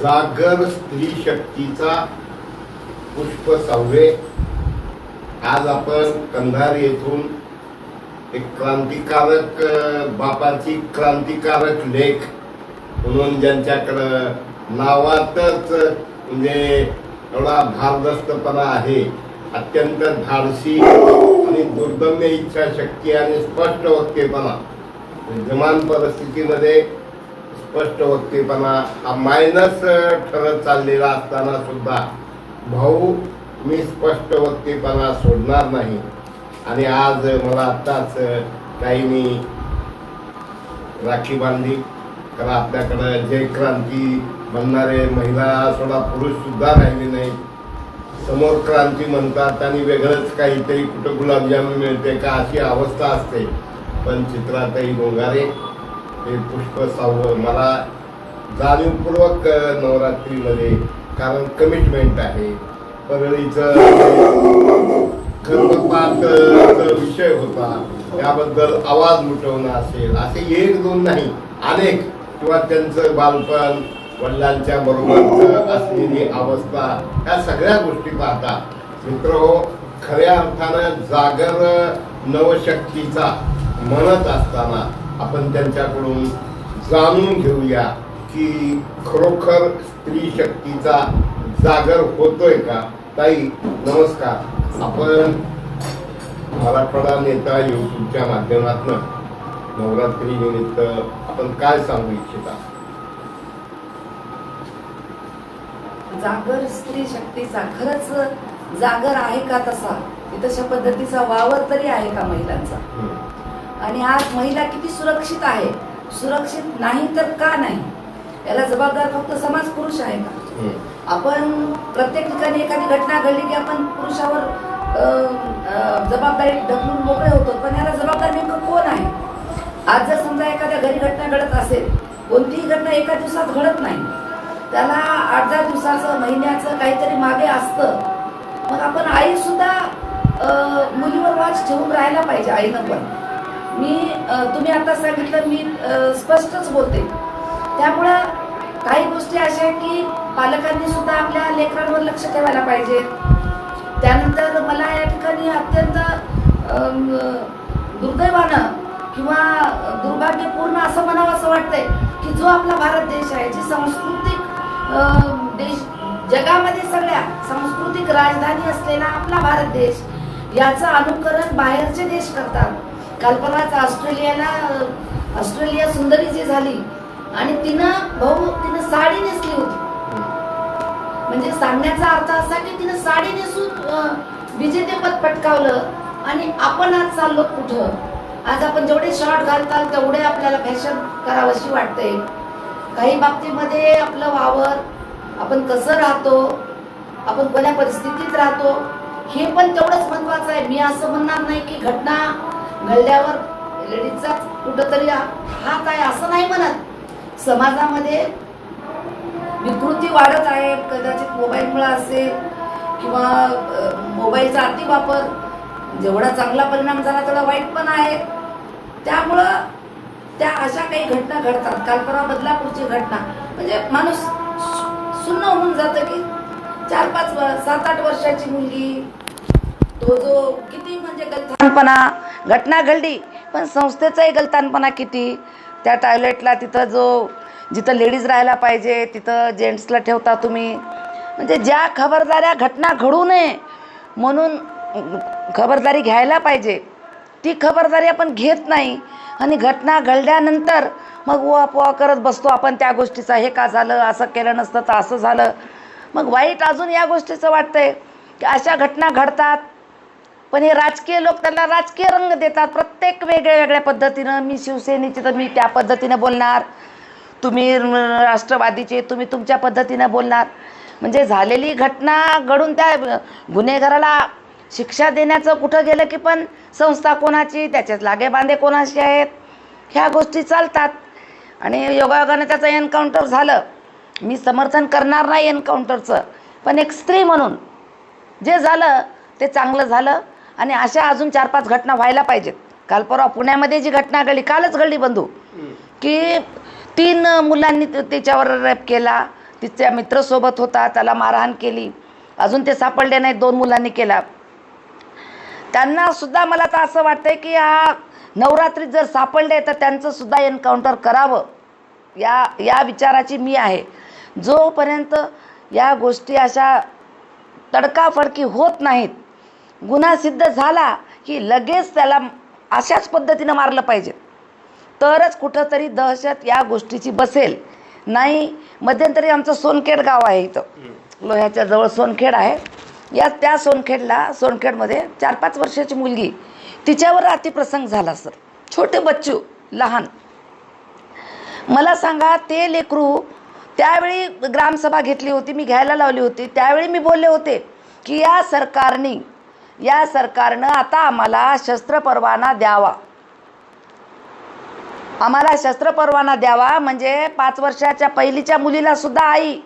जागर स्त्री शक्तीचा पुष्प सहावे आज आपण कंधार येथून एक क्रांतिकारक बापाची क्रांतिकारक लेख म्हणून ज्यांच्याकडं नावातच म्हणजे एवढा भारदस्तपणा आहे अत्यंत धाडसी आणि दुर्दम्य इच्छाशक्ती आणि स्पष्ट वक्तेपणा. विद्यमान परिस्थितीमध्ये स्पष्ट व्यक्तीपणा हा मायनस ठरत चाललेला असताना सुद्धा भाऊ मी स्पष्ट व्यक्तीपणा सोडणार नाही. आणि आज मला आत्ताच काही मी राखी बांधली. कारण आपल्याकडं जय क्रांती म्हणणारे महिला सोडा पुरुष सुद्धा राहिले नाहीत. समोर क्रांती म्हणतात आणि वेगळंच काहीतरी कुठं गुलाबजाम मिळते का अशी अवस्था असते. पण चित्रातही गोंगारे हे पुष्प सावं मला जाणीवपूर्वक नवरात्रीमध्ये कारण कमिटमेंट आहे. परळीचं गर्भपात विषय होता त्याबद्दल आवाज उठवणं असेल असे एक दोन नाही अनेक. किंवा त्यांचं बालपण वडिलांच्या बरोबर असलेली अवस्था ह्या सगळ्या गोष्टी पाहता. मित्र हो खऱ्या अर्थानं जागर नवशक्तीचा म्हणत असताना आपण त्यांच्याकडून जाणून घेऊया की खरोखर स्त्री शक्तीचा जागर होतोय का? ताई नमस्कार. आपण मराठवाडा नेता युट्यूबच्या माध्यमातून नवरात्री निमित्त आपण काय सांगू इच्छिता? जागर स्त्री शक्तीचा खरंच जागर आहे का तसा? तशा पद्धतीचा वावर तरी आहे का महिलांचा. आणि आज महिला किती सुरक्षित आहे? सुरक्षित नाही तर का नाही? याला जबाबदार फक्त समाज पुरुष आहे का. आपण प्रत्येक ठिकाणी एखादी घटना घडली की आपण पुरुषावर जबाबदारी ढकलून मोकळे होतो. पण याला जबाबदार नेमकं कोण आहे? आज जर समजा एखाद्या घरी घटना घडत असेल कोणतीही घटना एका दिवसात घडत नाही त्याला आठ दहा दिवसाचं महिन्याचं काहीतरी मागे असतं. मग आपण आई सुद्धा मुलीवर वाच ठेवून राहायला पाहिजे आईनं पण. मी तुम्ही आता सांगितलं मी स्पष्टच बोलते. त्यामुळं काही गोष्टी अशा आहेत की पालकांनी सुद्धा आपल्या लेकरांवर लक्ष ठेवायला पाहिजे. त्यानंतर मला या ठिकाणी अत्यंत दुर्दैवानं किंवा दुर्भाग्यपूर्ण असं म्हणावं असं वाटतंय की जो आपला भारत देश आहे जी सांस्कृतिक देश जगामध्ये सगळ्या सांस्कृतिक राजधानी असलेला आपला भारत देश याचं अनुकरण बाहेरचे देश करतात. कल्पनाच ऑस्ट्रेलियाला ऑस्ट्रेलिया सुंदरी जी झाली आणि तिनं भाऊ तिनं साडी नेसली होती. म्हणजे सांगण्याचा अर्थ असा की तिनं साडी नेसून विजेतेपद पटकावलं आणि आपण आज चाललो कुठं? आज आपण जेवढे शॉर्ट घालताल तेवढे आपल्याला फॅशन करावंशी वाटते काही बाबतीमध्ये आपलं वावर आपण कसं राहतो आपण कोण्या परिस्थितीत राहतो हे पण तेवढंच महत्वाचं आहे. मी असं म्हणणार नाही की घटना घडल्यावर लेडीजचा कुठंतरी हात आहे असं नाही म्हणत. समाजामध्ये विकृती वाढत आहे. कदाचित मोबाईलमुळे असेल किंवा मोबाईलचा अतिवापर जेवढा चांगला परिणाम झाला तेवढा वाईट पण आहे. त्यामुळं त्या अशा काही घटना घडतात. काल बदलापूरची घटना. म्हणजे माणूस सुन्न होऊन जातं की चार पाच सात आठ वर्षाची मुलगी तो जो किती म्हणजे गलथानपणा घटना घडली. पण संस्थेचाही गलतानपणा किती? त्या टॉयलेटला तिथं जो जिथं लेडीज राहायला पाहिजे तिथं जेंट्सला ठेवता तुम्ही. म्हणजे ज्या खबरदाऱ्या घटना घडू नये म्हणून खबरदारी घ्यायला पाहिजे. ती खबरदारी आपण घेत नाही. आणि घटना घडल्यानंतर मग वा पोवा करत बसतो आपण त्या गोष्टीचा. हे का झालं? असं केलं नसतं तर असं झालं. मग वाईट अजून या गोष्टीचं वाटतंय की अशा घटना घडतात. पण हे राजकीय लोक त्यांना राजकीय रंग देतात. प्रत्येक वेगळ्या वेगळ्या पद्धतीनं मी शिवसेनेची तर मी त्या पद्धतीनं बोलणार. तुम्ही राष्ट्रवादीचे तुम्ही तुमच्या पद्धतीनं बोलणार. म्हणजे झालेली घटना घडून त्या गुन्हेगाराला शिक्षा देण्याचं कुठं गेलं की पण संस्था कोणाची त्याच्यात लागे बांधे आहेत? ह्या गोष्टी चालतात. आणि योगायोगानं त्याचं एन्काउंटर झालं. मी समर्थन करणार नाही एन्काउंटरचं. पण एक स्त्री म्हणून जे झालं ते चांगलं झालं. आणि अशा अजून चार पाच घटना व्हायला पाहिजेत. काल परवा पुण्यामध्ये जी घटना घडली कालच घडली बंधू. की तीन मुलांनी त- त्याच्यावर रेप केला. तिच्या मित्रसोबत होता त्याला मारहाण केली. अजून ते सापडले नाही दोन मुलांनी केला. त्यांना सुद्धा मला तर असं वाटतंय की हा नवरात्रीत जर सापडले तर त्यांचं सुद्धा एन्काउंटर करावं. या या विचाराची मी आहे. जोपर्यंत या गोष्टी अशा तडकाफडकी होत नाहीत गुन्हा सिद्ध झाला की लगेच त्याला अशाच पद्धतीनं मारलं पाहिजे. तरच कुठंतरी दहशत या गोष्टीची बसेल. नाही मध्यंतरी आमचं सोनखेड गाव आहे इथं. लोह्याच्या जवळ सोनखेड आहे. या त्या सोनखेडला सोनखेडमध्ये चार पाच वर्षाची मुलगी. तिच्यावर अतिप्रसंग झाला सर. छोटे बच्चू लहान. मला सांगा ते लेकरू त्यावेळी ग्रामसभा घेतली होती मी घ्यायला लावली होती. त्यावेळी मी बोलले होते की या सरकारने या सरकारनं आता आम्हाला शस्त्र परवाना द्यावा. आम्हाला शस्त्र परवाना द्यावा म्हणजे पाच वर्षाच्या पहिलीच्या मुलीला सुद्धा आई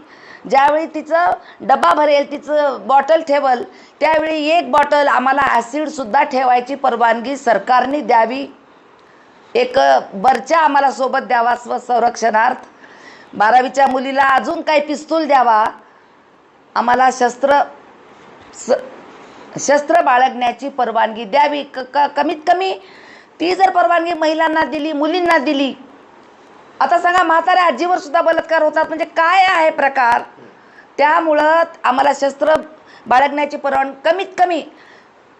ज्यावेळी तिचं डबा भरेल तिचं बॉटल ठेवल त्यावेळी एक बॉटल आम्हाला ॲसिडसुद्धा ठेवायची परवानगी सरकारने द्यावी. एक बर्चा आम्हाला सोबत द्यावा स्वसंरक्षणार्थ बारावीच्या मुलीला अजून काही पिस्तूल द्यावा. आम्हाला शस्त्र स शस्त्र बाळगण्याची परवानगी द्यावी. क क कमीत कमी ती जर परवानगी महिलांना दिली मुलींना दिली. आता सांगा म्हाताऱ्या आजीवर सुद्धा बलात्कार होतात. म्हणजे काय आहे प्रकार? त्यामुळं आम्हाला शस्त्र बाळगण्याची परवानगी कमीत कमी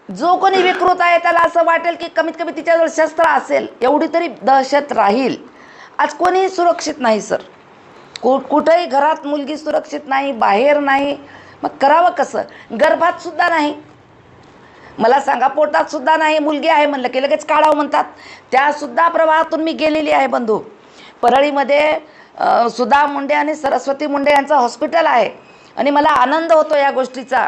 जो कोणी विकृत आहे त्याला असं वाटेल की कमीत कमी तिच्याजवळ शस्त्र असेल. एवढी तरी दहशत राहील. आज कोणीही सुरक्षित नाही सर. कु कुठंही घरात मुलगी सुरक्षित नाही बाहेर नाही. मग करावं कसं? गर्भात सुद्धा नाही. मला सांगा पोटात सुद्धा नाही मुलगी आहे म्हणलं की लगेच काढावं म्हणतात. त्यासुद्धा प्रवाहातून मी गेलेली आहे बंधू. परळीमध्ये सुधा मुंडे आणि सरस्वती मुंडे यांचं हॉस्पिटल आहे. आणि मला आनंद होतो या गोष्टीचा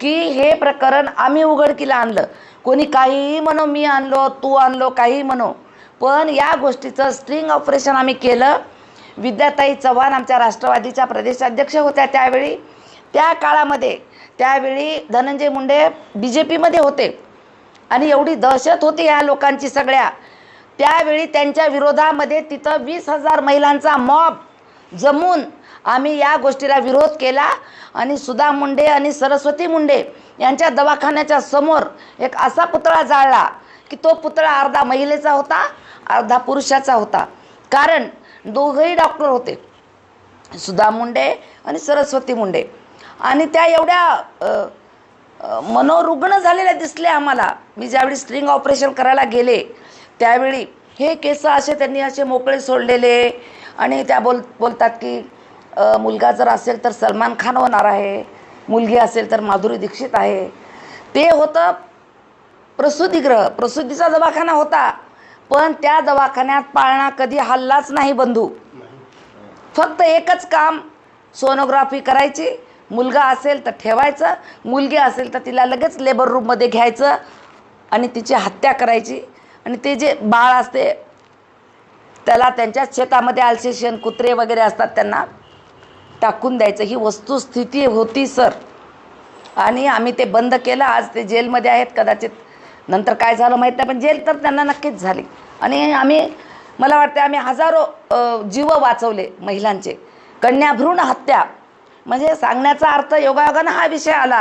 की हे प्रकरण आम्ही उघडकीला आणलं. कोणी काहीही म्हणो मी आणलो तू आणलो काहीही म्हणो. पण या गोष्टीचं स्ट्रिंग ऑपरेशन आम्ही केलं. विद्याताई चव्हाण आमच्या राष्ट्रवादीच्या प्रदेशाध्यक्ष होत्या त्यावेळी. त्या काळामध्ये त्यावेळी धनंजय मुंडे बी जे पीमध्ये होते. आणि एवढी दहशत होती या लोकांची सगळ्या. त्यावेळी त्यांच्या विरोधामध्ये तिथं वीस हजार महिलांचा मॉब जमून आम्ही या गोष्टीला विरोध केला. आणि सुधा मुंडे आणि सरस्वती मुंडे यांच्या दवाखान्याच्या समोर एक असा पुतळा जाळला की तो पुतळा अर्धा महिलेचा होता अर्धा पुरुषाचा होता. कारण दोघंही डॉक्टर होते. सुधा मुंडे आणि सरस्वती मुंडे. आणि त्या एवढ्या मनोरुग्ण झालेल्या दिसल्या आम्हाला. मी ज्यावेळी स्ट्रिंग ऑपरेशन करायला गेले त्यावेळी हे केस असे त्यांनी असे मोकळे सोडलेले आणि त्या बोल बोलतात की मुलगा जर असेल तर सलमान खान होणार आहे मुलगी असेल तर माधुरी दीक्षित आहे. ते होतं प्रसूतिगृह प्रसूतीचा दवाखाना होता पण त्या दवाखान्यात पाळणा कधी हल्लाच नाही बंधू. फक्त एकच काम सोनोग्राफी करायची मुलगा असेल तर ठेवायचं मुलगी असेल तर तिला लगेच लेबर रूममध्ये घ्यायचं आणि तिची हत्या करायची. आणि ते जे बाळ असते त्याला त्यांच्या शेतामध्ये अल्सेशियन कुत्रे वगैरे असतात त्यांना टाकून द्यायचं. ही वस्तुस्थिती होती सर. आणि आम्ही ते बंद केलं. आज ते जेलमध्ये आहेत कदाचित नंतर काय झालं माहीत नाही पण जेल तर त्यांना नक्कीच झाली. आणि आम्ही मला वाटते आम्ही हजारो जीव वाचवले महिलांचे. कन्याभ्रूण हत्या. म्हणजे सांगण्याचा अर्थ योगायोगानं हा विषय आला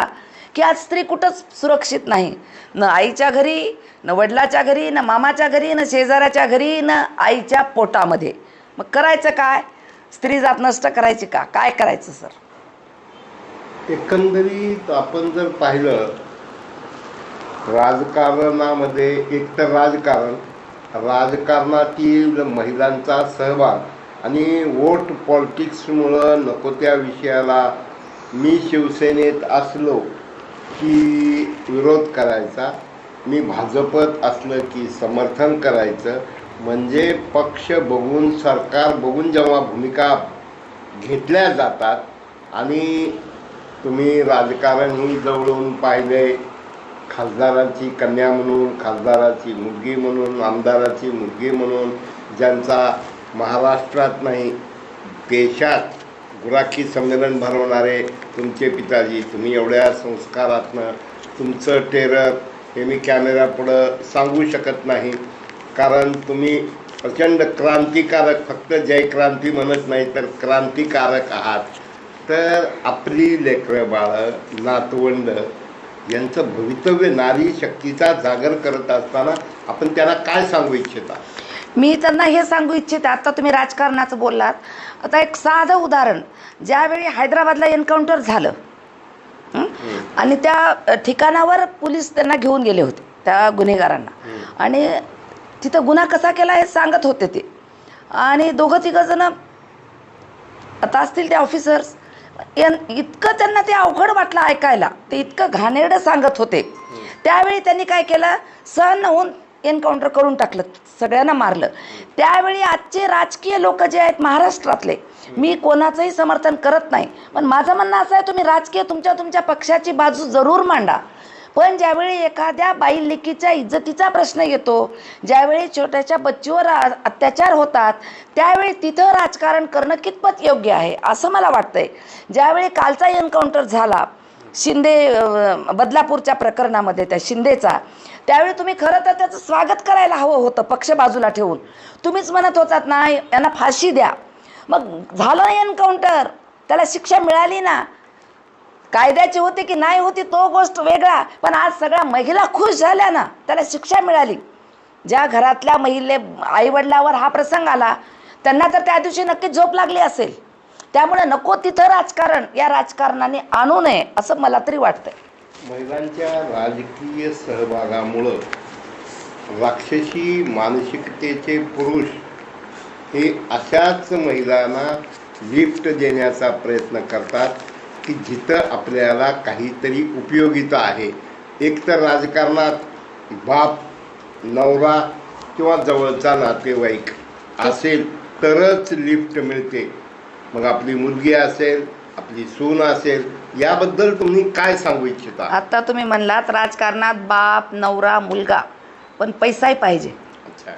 की आज स्त्री कुठंच सुरक्षित नाही. न आईच्या घरी न वडिलाच्या घरी न मामाच्या घरी न शेजाऱ्याच्या घरी न आईच्या पोटामध्ये. मग करायचं काय? स्त्री जात नष्ट करायची का? काय करायचं सर? एकंदरीत आपण जर पाहिलं राजकारणामध्ये एक तर राजकारण राजकारणातील महिलांचा सहभाग आणि वोट पॉलिटिक्समुळं नको त्या विषयाला मी शिवसेनेत असलो की विरोध करायचा मी भाजपत असलं की समर्थन करायचं. म्हणजे पक्ष बघून सरकार बघून जेव्हा भूमिका घेतल्या जातात आणि तुम्ही राजकारणही जवळून पाहिले खासदाराची कन्या म्हणून खासदाराची मुलगी म्हणून आमदाराची मुलगी म्हणून ज्यांचा महाराष्ट्रात नाही देशात गुराखी संमेलन भरवणारे तुमचे पिताजी तुम्ही एवढ्या संस्कारातनं तुमचं टेरर हे मी कॅमेऱ्यापुढं सांगू शकत नाही. कारण तुम्ही प्रचंड क्रांतिकारक फक्त जय क्रांती म्हणत नाही तर क्रांतिकारक आहात. तर आपली लेकरं बाळं नातवंड यांचं भवितव्य नारी शक्तीचा जागर करत असताना आपण त्यांना काय सांगू इच्छिता? मी त्यांना हे सांगू इच्छिते आता तुम्ही राजकारणाचं बोललात. आता एक साधं उदाहरण ज्यावेळी हैदराबादला एन्काउंटर झालं? आणि त्या ठिकाणावर पोलीस त्यांना घेऊन गेले होते त्या गुन्हेगारांना. आणि तिथं गुन्हा कसा केला हे सांगत होते ते. आणि दोघं तिघं जण आता असतील ते ऑफिसर्स यां इतकं त्यांना ते अवघड वाटलं ऐकायला ते इतकं घाणेरडं सांगत होते. त्यावेळी त्यांनी काय केलं? सहन होऊन एन्काउंटर करून टाकलं. सगळ्यांना मारलं. त्यावेळी आजचे राजकीय लोक जे आहेत महाराष्ट्रातले मी कोणाचंही समर्थन करत नाही पण माझं म्हणणं असं आहे तुम्ही राजकीय तुमच्या तुमच्या पक्षाची बाजू जरूर मांडा. पण ज्यावेळी एखाद्या बाई लेकीच्या इज्जतीचा प्रश्न येतो ज्यावेळी छोट्याच्या बच्चीवर अत्याचार होतात त्यावेळी तिथं राजकारण करणं कितपत योग्य आहे असं मला वाटतंय. ज्यावेळी कालचा एन्काउंटर झाला शिंदे बदलापूरच्या प्रकरणामध्ये त्या शिंदेचा त्यावेळी तुम्ही खरं तर त्याचं स्वागत करायला हवं होतं पक्ष बाजूला ठेवून. तुम्हीच म्हणत होतात ना यांना फाशी द्या. मग झालं एन्काउंटर. त्याला शिक्षा मिळाली ना. कायद्याची होती की नाही होती तो गोष्ट वेगळा. पण आज सगळ्या महिला खुश झाल्या ना. त्याला शिक्षा मिळाली. ज्या घरातल्या महिले आईवडिलावर हा प्रसंग आला त्यांना तर त्या दिवशी नक्कीच झोप लागली असेल. त्यामुळे नको तिथं राजकारण या राजकारणाने आणू नये असं मला तरी वाटतंय. महिलांच्या राजकीय सहभागामुळं राक्षसी मानसिकतेचे पुरुष हे अशाच महिलांना लिफ्ट देण्याचा प्रयत्न करतात की जिथं आपल्याला काहीतरी उपयोगिता आहे. एकतर राजकारणात बाप नवरा किंवा जवळचा नातेवाईक असेल तरच लिफ्ट मिळते. मग आपली मुलगी असेल आपली सून असेल याबद्दल तुम्ही काय सांगू इच्छिता? आता तुम्ही म्हणलात राजकारणात बाप नवरा मुलगा पण पैसाही पाहिजे. अच्छा.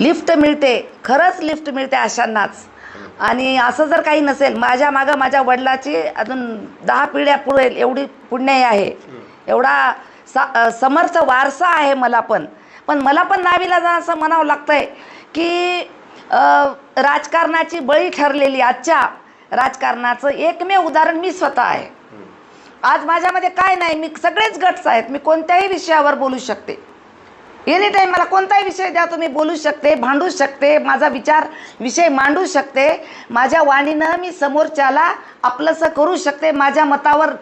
लिफ्ट मिळते खरंच लिफ्ट मिळते अशांनाच. आणि असं जर काही नसेल माझ्या मागं माझ्या वडिलाची अजून दहा पिढ्या पुढे एवढी पुण्य आहे. एवढा सा समर्थ वारसा आहे मला पण. पण मला पण नावीला जा असं म्हणावं लागतंय की अ, राजकारणाची बळी ठरलेली आजच्या राजकारणाचं एकमेव उदाहरण मी स्वतः आहे. आज माझ्यामध्ये काय नाही मी सगळेच गट्स आहेत मी कोणत्याही विषयावर बोलू शकते. एनी टाईम मला कोणताही विषय द्या तुम्ही बोलू शकते भांडू शकते माझा विचार विषय मांडू शकते. माझ्या वाणीनं मी समोरच्याला आपलंसं करू शकते माझ्या मतावर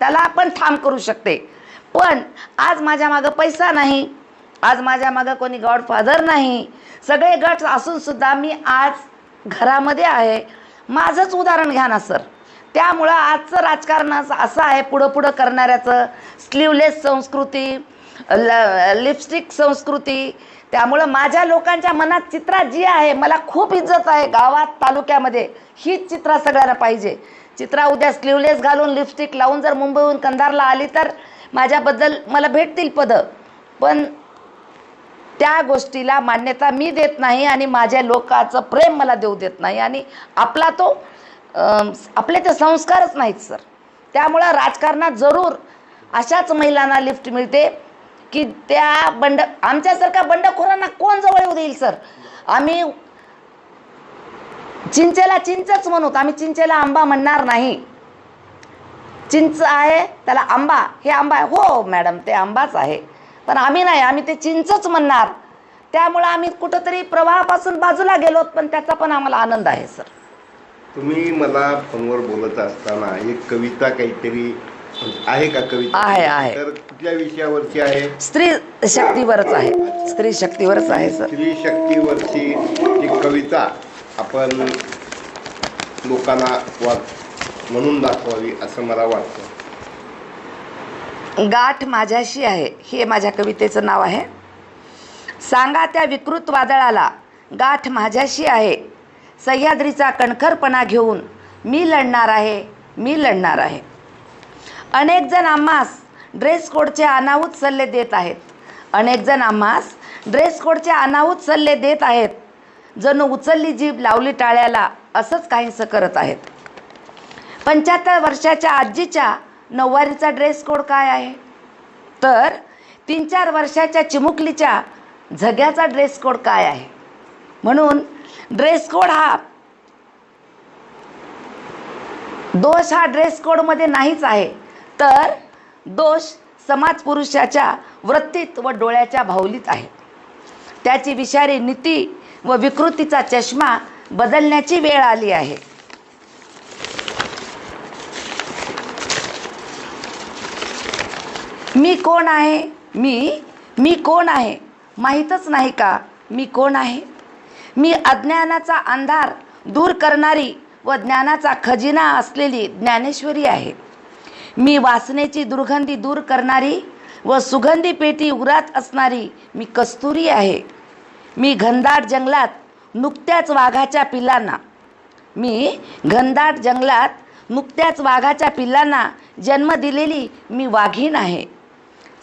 त्याला पण ठाम करू शकते. पण आज माझ्या मागं पैसा नाही आज माझ्या मागं कोणी गॉडफादर नाही. सगळे गट असूनसुद्धा मी आज घरामध्ये आहे. माझंच उदाहरण घ्या ना सर. त्यामुळं आजचं राजकारण असं असं आहे पुढं पुढं करणाऱ्याचं. स्लीवलेस संस्कृती ल लिपस्टिक संस्कृती. त्यामुळं माझ्या लोकांच्या मनात चित्रा जी आहे मला खूप इज्जत आहे गावात तालुक्यामध्ये. हीच चित्रा सगळ्यांना पाहिजे. चित्रा उद्या स्लीवलेस घालून लिपस्टिक लावून जर मुंबईहून कंधारला आली तर माझ्याबद्दल मला भेटतील पदं. पण त्या गोष्टीला मान्यता मी देत नाही आणि माझ्या लोकाचं प्रेम मला देऊ देत नाही. आणि आपला तो आपले ते संस्कारच नाहीत सर. त्यामुळं राजकारणात जरूर अशाच महिलांना लिफ्ट मिळते की त्या बंड आमच्यासारख्या बंडखोरांना कोण जवळ येऊ देईल सर? आम्ही चिंचेला चिंचच म्हणूत आम्ही चिंचेला आंबा म्हणणार नाही. चिंच आहे त्याला आंबा हे आंबा आहे. हो मॅडम ते आंबाच आहे. पण आम्ही नाही आम्ही ते चिंचच म्हणणार. त्यामुळं आम्ही कुठंतरी प्रवाहापासून बाजूला गेलोत पण त्याचा पण आम्हाला आनंद आहे सर. तुम्ही मला फोनवर बोलत असताना एक कविता काहीतरी आहे का कविता? आहे, आहे. तर कुठल्या विषयावरची आहे? स्त्री शक्तीवरच आहे. स्त्री शक्तीवरच आहे सर. स्त्री शक्तीवरची एक कविता आपण लोकांना वाच म्हणून दाखवावी असं मला वाटतं. गाठ माझ्याशी आहे. हे माझ्या कवितेचं नाव आहे. सांगा त्या विकृत वादळाला गाठ माझ्याशी आहे. सह्याद्रीचा कणखरपणा घेऊन मी लढणार आहे मी लढणार आहे. अनेक जण आम्हास ड्रेस कोडचे अनाहूत सल्ले देत आहेत. अनेक जण आम्हास ड्रेस कोडचे अनाहूत सल्ले देत आहेत. जणू उचलली जीभ लावली टाळ्याला असंच काहीसं करत आहेत. पंच्याहत्तर वर्षाच्या आजीच्या नऊवारीचा ड्रेस कोड काय आहे? तर तीन चार वर्षाच्या चिमुकलीच्या झग्याचा ड्रेस कोड काय आहे? म्हणून ड्रेस कोड हा दोष हा ड्रेस कोडमध्ये नाहीच आहे. तर दोष समाज पुरुषाच्या वृत्तीत व डोळ्याच्या भावलीत आहे. त्याची विषारी नीती व विकृतीचा चष्मा बदलण्याची वेळ आली आहे. मी कोण आहे? मी मी कोण आहे? माहीतच नाही का मी कोण आहे? मी अज्ञानाचा अंधार दूर करणारी व ज्ञानाचा खजिना असलेली ज्ञानेश्वरी आहे. मी वासनेची दुर्गंधी दूर करणारी व सुगंधी पेटी उरात असणारी मी कस्तुरी आहे. मी घनदाट जंगलात नुकत्याच वाघाच्या पिल्लांना मी घनदाट जंगलात नुकत्याच वाघाच्या पिल्लांना जन्म दिलेली मी वाघीण आहे.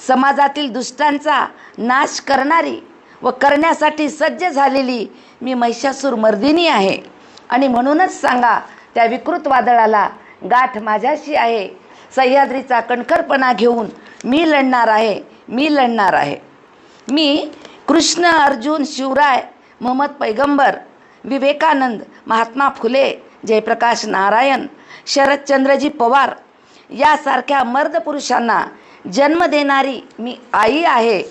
समाजातील दुष्टांचा नाश करणारी व करण्यासाठी सज्ज झालेली मी महिषासूर मर्दिनी आहे. आणि म्हणूनच सांगा त्या विकृत वादळाला गाठ माझ्याशी आहे. सह्याद्रीचा कणखरपणा घेऊन मी लढणार आहे मी लढणार आहे. मी कृष्ण अर्जुन शिवराय मोहम्मद पैगंबर विवेकानंद महात्मा फुले जयप्रकाश नारायण शरदचंद्रजी पवार यासारख्या मर्द पुरुषांना जन्म देणारी मी आई आहे.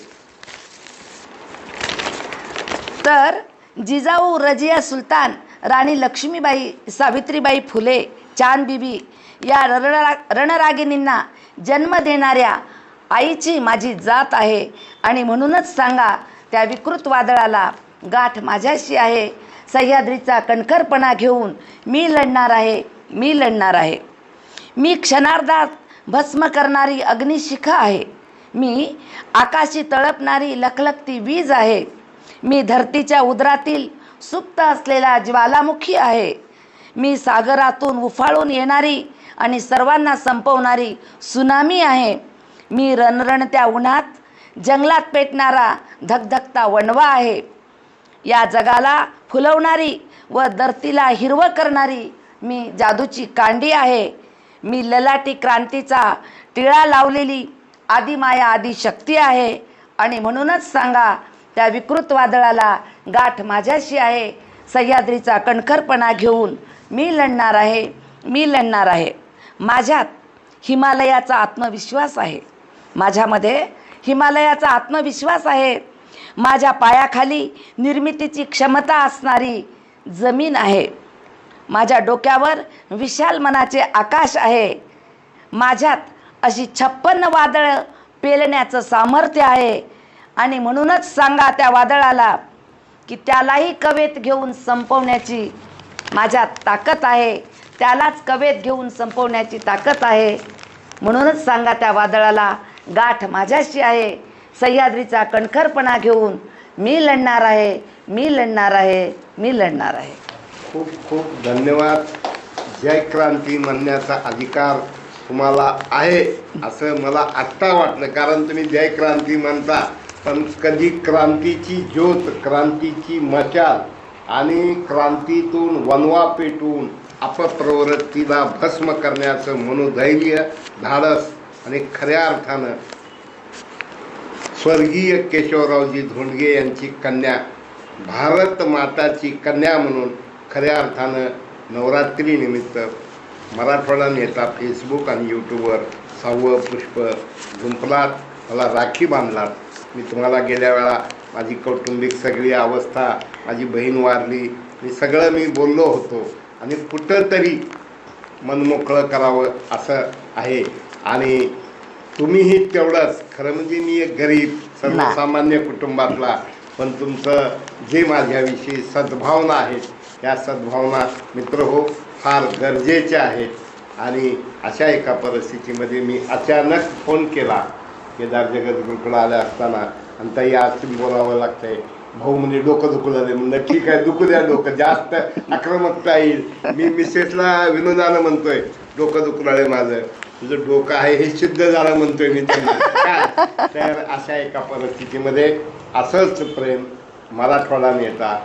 तर जिजाऊ रजिया सुलतान राणी लक्ष्मीबाई सावित्रीबाई फुले चांदबिबी या रणरा रणरागिणींना जन्म देणाऱ्या आईची माझी जात आहे. आणि म्हणूनच सांगा त्या विकृत वादळाला गाठ माझ्याशी आहे. सह्याद्रीचा कणखरपणा घेऊन मी लढणार आहे मी लढणार आहे. मी क्षणार्धात भस्म करणारी अग्निशिखा आहे. मी आकाशी तळपणारी लखलखती वीज आहे. मी धरतीच्या उदरातील सुप्त असलेला ज्वालामुखी आहे. मी सागरातून उफाळून येणारी आणि सर्वांना संपवणारी सुनामी आहे. मी रणरणत्या उन्हात जंगलात पेटणारा धगधगता वणवा आहे. या जगाला फुलवणारी व धरतीला हिरवं करणारी मी जादूची कांडी आहे. मी ललाटी क्रांतीचा टिळा लावलेली आदिमाया आदिशक्ती आहे. आणि म्हणूनच सांगा त्या विकृत वादळाला गाठ माझ्याशी आहे. सह्याद्रीचा कणखरपणा घेऊन मी लढणार आहे मी लढणार आहे. माझ्यात हिमालयाचा आत्मविश्वास आहे. माझ्यामध्ये हिमालयाचा आत्मविश्वास आहे. माझ्या पायाखाली निर्मितीची क्षमता असणारी जमीन आहे. माझ्या डोक्यावर विशाल मनाचे आकाश आहे. माझ्यात अशी छप्पन्न वादळं पेलण्याचं सामर्थ्य आहे. आणि म्हणूनच सांगा त्या वादळाला की त्यालाही कवेत घेऊन संपवण्याची माझ्यात ताकद आहे. त्यालाच कवेत घेऊन संपवण्याची ताकद आहे. म्हणूनच सांगा त्या वादळाला गाठ माझ्याशी आहे. सह्याद्रीचा कणखरपणा घेऊन मी लढणार आहे मी लढणार आहे मी लढणार आहे. खूप खूप धन्यवाद. जय क्रांती म्हणण्याचा अधिकार तुम्हाला आहे असं मला आत्ता वाटलं. कारण तुम्ही जय क्रांती म्हणता पण कधी क्रांतीची ज्योत क्रांतीची मशाल आणि क्रांतीतून वनवा पेटून अपप्रवृत्तीला भस्म करण्याचं मनोधैर्य धाडस आणि खऱ्या अर्थानं स्वर्गीय केशवरावजी धोंडगे यांची कन्या भारत माताची कन्या म्हणून खऱ्या अर्थानं नवरात्रीनिमित्त मराठवाडा नेता फेसबुक आणि यूट्यूबवर सहावं पुष्प गुंपलात मला राखी बांधलात. मी तुम्हाला गेल्या वेळा माझी कौटुंबिक सगळी अवस्था माझी बहीण वारली मी सगळं मी बोललो होतो. आणि कुठंतरी मनमोकळं करावं असं आहे. आणि तुम्हीही तेवढंच. खरं म्हणजे मी एक गरीब सर्वसामान्य कुटुंबातला. पण तुमचं जे माझ्याविषयी सद्भावना आहेत या सद्भावना मित्र हो फार गरजेच्या आहेत आणि अशा एका परिस्थितीमध्ये मी अचानक फोन केला. केदार जगद्गुरुकडे आले असताना. आणि ताई आज बोलावं लागतंय. भाऊ म्हणजे डोकं दुखलं नाही म्हणलं ठीक आहे दुखू द्या डोकं. जास्त आक्रमकता येईल मी मिसेसला विनोदानं म्हणतोय डोकं दुखलं माझं. तुझं डोकं आहे हे सिद्ध झालं म्हणतोय मी त्यांना. तर अशा एका परिस्थितीमध्ये असंच प्रेम मराठवाडा नेता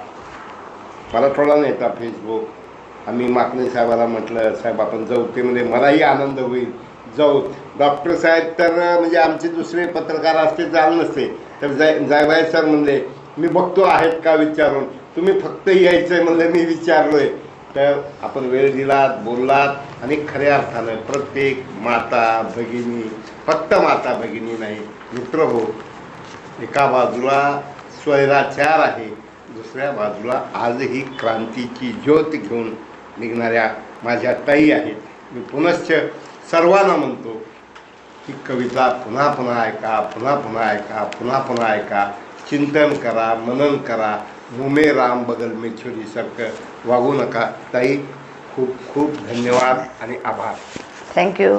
मराठवाडा नेता फेसबुक आम्ही माकणे साहेबाला म्हटलं साहेब आपण जाऊ ते म्हणजे मलाही आनंद होईल. जाऊ डॉक्टर साहेब तर म्हणजे आमचे दुसरे पत्रकार असते चाल नसते. तर जाय जायबाई सर म्हणले मी बघतो आहेत का विचारून? तुम्ही फक्त यायचंय म्हणलं मी विचारलोय. तर आपण वेळ दिलात बोललात आणि खऱ्या अर्थानं प्रत्येक माता भगिनी फक्त माता भगिनी नाही मित्र हो एका बाजूला स्वैराचार आहे. दुसऱ्या बाजूला आजही क्रांतीची ज्योत घेऊन निघणाऱ्या माझ्या ताई आहेत. मी पुनश्च सर्वांना म्हणतो ही कविता पुन्हा पुन्हा ऐका पुन्हा पुन्हा ऐका पुन्हा पुन्हा ऐका. चिंतन करा मनन करा. मुमे राम बगल में छुरीसारखं वागू नका. ताई खूप खूप धन्यवाद आणि आभार. थँक्यू